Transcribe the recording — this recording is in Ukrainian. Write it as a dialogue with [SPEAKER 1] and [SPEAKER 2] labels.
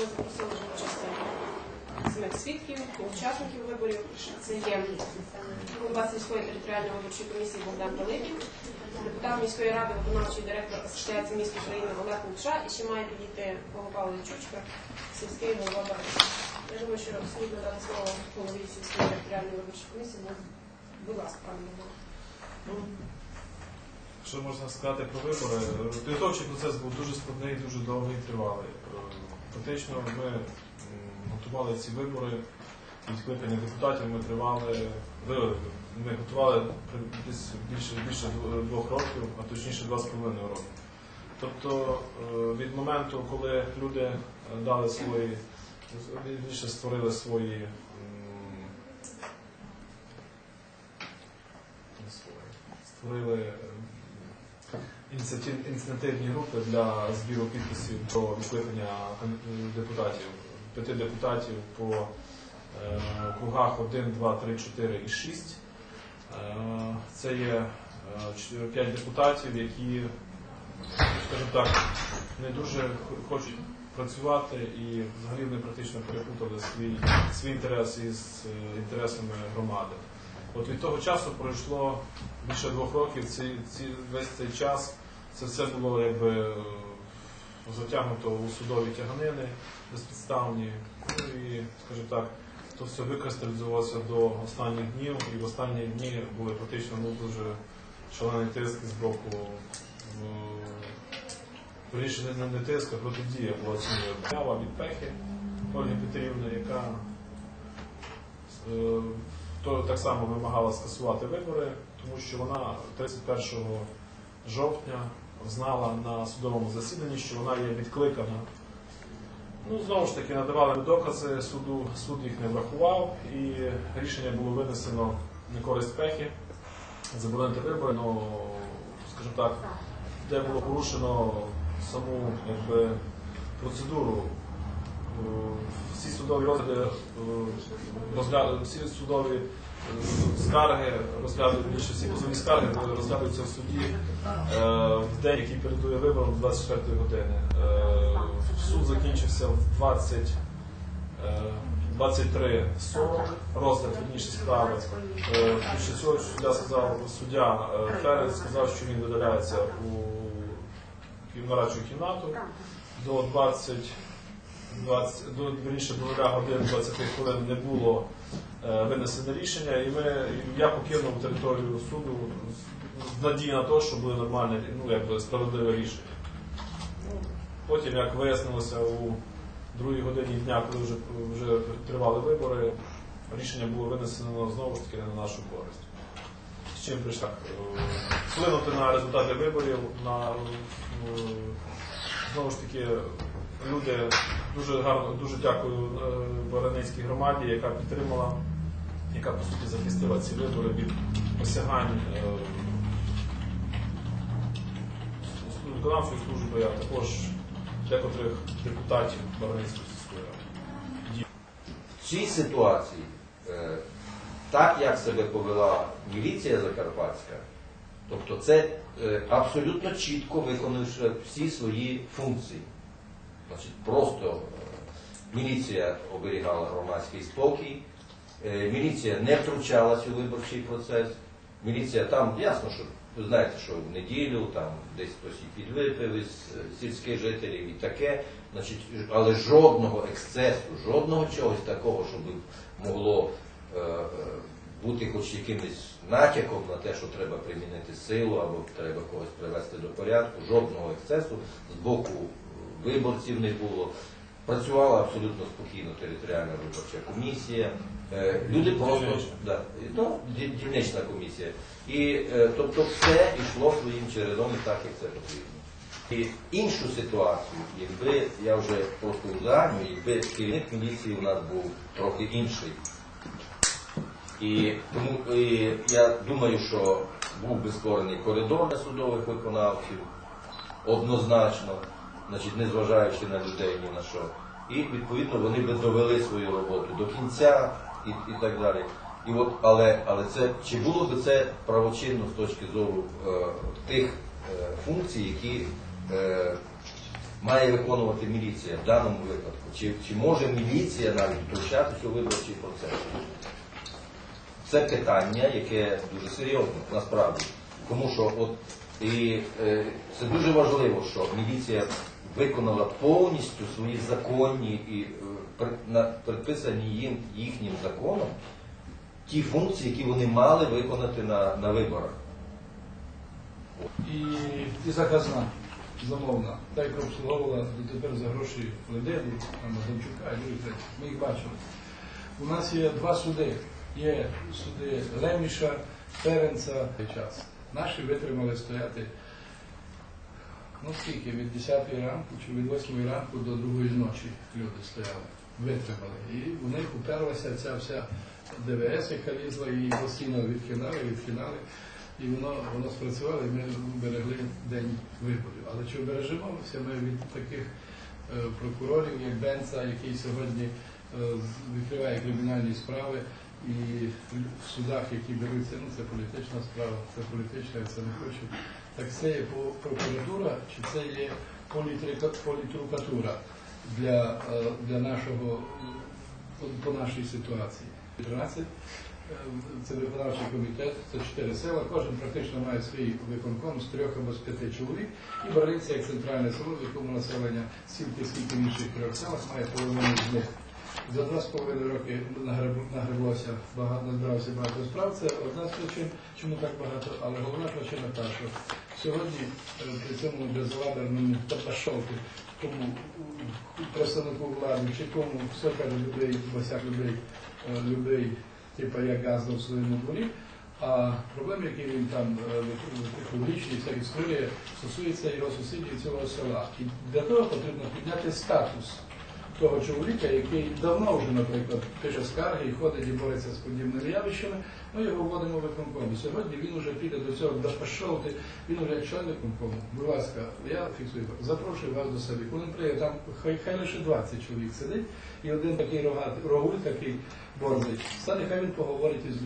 [SPEAKER 1] ми запросили до участі самих свідків, учасників виборів. Це є голова сільської територіальної виборчої комісії Богдан Пилипін, депутат міської ради, виконавчий директор Асоціації міст України Олег Лукша і ще має підійти Павло Чучка, сільський голова Бариш. Я думаю, що слід надати слово голові сільської територіальної виборчої комісії. Ну, Будь ласка, пане Микола.
[SPEAKER 2] Що можна сказати про вибори? Підготовчий процес був дуже складний, дуже довгий тривалий. Фактично ми готували ці вибори, відкликання депутатів ми тривали, ми готували більше, більше двох років, а точніше два з половиною роки. Тобто е, від моменту, коли люди е, дали свої, більше створили свої створили ініціативні групи для збіру підписів про відкликання депутатів, п'яти депутатів по е, округах 1, 2, 3, 4 і 6. Е, Це є 5 депутатів, які, скажімо так, не дуже хочуть працювати і взагалі вони практично перепутали свій, свій інтерес із е, інтересами громади. От від того часу пройшло більше двох років. Ці, ці, весь цей час це все було якби е, затягнуто у судові тяганини безпідставні. Ну і, скажімо так, то все викристалізувалося до останніх днів, і в останні дні були практично ну, дуже шалений тиск з боку. е, не, не тиск, а протидія була заява від Пехи Ольги Петрівни, яка е, то так само вимагала скасувати вибори, тому що вона 31 жовтня знала на судовому засіданні, що вона є відкликана. Ну, знову ж таки, надавали докази суду, суд їх не врахував, і рішення було винесено на користь пехи, заборонити вибори, ну, скажімо так, де було порушено саму якби, процедуру. Всі судові розгляди, е, всі судові е, скарги розглядують більше всі позовні скарги розглядаються в суді е, в день, який передує виборам 24 години. Суд закінчився в 20, е, 23.40, розгляд вірніше справи. Після цього суддя сказав, суддя Ферес сказав, що він видаляється у нарадчу кімнату до 20, 20 до вірніше до годин 20 хвилин не було е, винесено рішення, і ми я покинув територію суду з- з надії на те, що буде нормальне, ну якби справедливе рішення. Ну, Потім, як вияснилося у другій годині дня, коли вже, вже тривали вибори, рішення було винесено знову ж таки на нашу користь. З чим прийшла е, вплинути на результати виборів, на е, знову ж таки люди дуже гарно, дуже дякую е, Баранецькій громаді, яка підтримала, яка по суті захистила ці вибори від посягань е, виконавчої служби, а також декотрих депутатів Баранецької сільської ради.
[SPEAKER 3] В цій ситуації, е, так як себе повела міліція Закарпатська, тобто це абсолютно чітко виконавши всі свої функції. Значить, просто е, міліція оберігала громадський спокій, е, міліція не втручалась у виборчий процес. Міліція там, ясно, що ви знаєте, що в неділю там десь хтось і підвипив із е, сільських жителів і таке, значить, але жодного ексцесу, жодного чогось такого, щоб могло е, бути хоч якимось натяком на те, що треба примінити силу або треба когось привести до порядку, жодного ексцесу з боку виборців не було. Працювала абсолютно спокійно територіальна виборча комісія. Е, Люди просто
[SPEAKER 2] Дільнична.
[SPEAKER 3] да, і, дільнична комісія. І е, тобто все йшло своїм чередом і так, як це потрібно. І іншу ситуацію, якби я вже просто узагальнюю, якби керівник міліції у нас був трохи інший. І тому і я думаю, що був би створений коридор для судових виконавців однозначно, значить, незважаючи на людей ні на що. І відповідно вони би довели свою роботу до кінця і, і так далі. І от, але, але це чи було би це правочинно з точки зору е, тих е, функцій, які е, має виконувати міліція в даному випадку? Чи, чи може міліція навіть втручатися у виборчий процес? Це питання, яке дуже серйозне, насправді. Тому що от і е, це дуже важливо, що міліція виконала повністю свої законні і е, предписані їм їхнім законом ті функції, які вони мали виконати на, на виборах.
[SPEAKER 4] І, і заказна, замовна, та, яка обслуговувала дотепер за гроші Ледеду, Адамчука і других. Ми їх бачили. У нас є два суди. Є суди Леміша, Ференца час. Наші витримали стояти ну скільки, від 10 ранку чи від 8 ранку до 2 ночі люди стояли, витримали. І у них уперлася ця вся ДВС, яка лізла, і постійно відкидали, відкидали. І воно, воно спрацювало, і ми берегли день виборів. Але чи бережемося ми від таких е, прокурорів, як Бенца, який сьогодні е, відкриває кримінальні справи, і в судах, які беруться, ну це політична справа, це політична, це не хочу. Так це є прокуратура, чи це є політрукатура для, е, для нашого, е, по, нашій ситуації? 13 Е, це виконавчий комітет, це чотири села, кожен практично має свій виконком з трьох або з п'яти чоловік, і Барлиця як центральне село, в якому населення стільки, скільки в інших трьох селах має половину з них. За два з половиною роки нагреб- нагреблося багато, назбирався багато справ. Це одна з причин, чому так багато, але головна причина та, що сьогодні е, при цьому безладарному Тапашовку, тому представнику влади, чи кому все людей, босяк людей, е, людей, типу як газда в своєму дворі. А проблеми, які він там е, публічні, всякі створює, стосується його сусідів цього села. І для того потрібно підняти статус того чоловіка, який давно вже, наприклад, пише скарги і ходить і бореться з подібними явищами, ми його вводимо в виконком. Сьогодні він вже піде до цього допашовти, він вже член виконкому. Будь ласка, я фіксую, запрошую вас до себе. Коли приїде, там хай, хай лише 20 чоловік сидить, і один такий рогуль такий борзий, стане, хай він поговорить із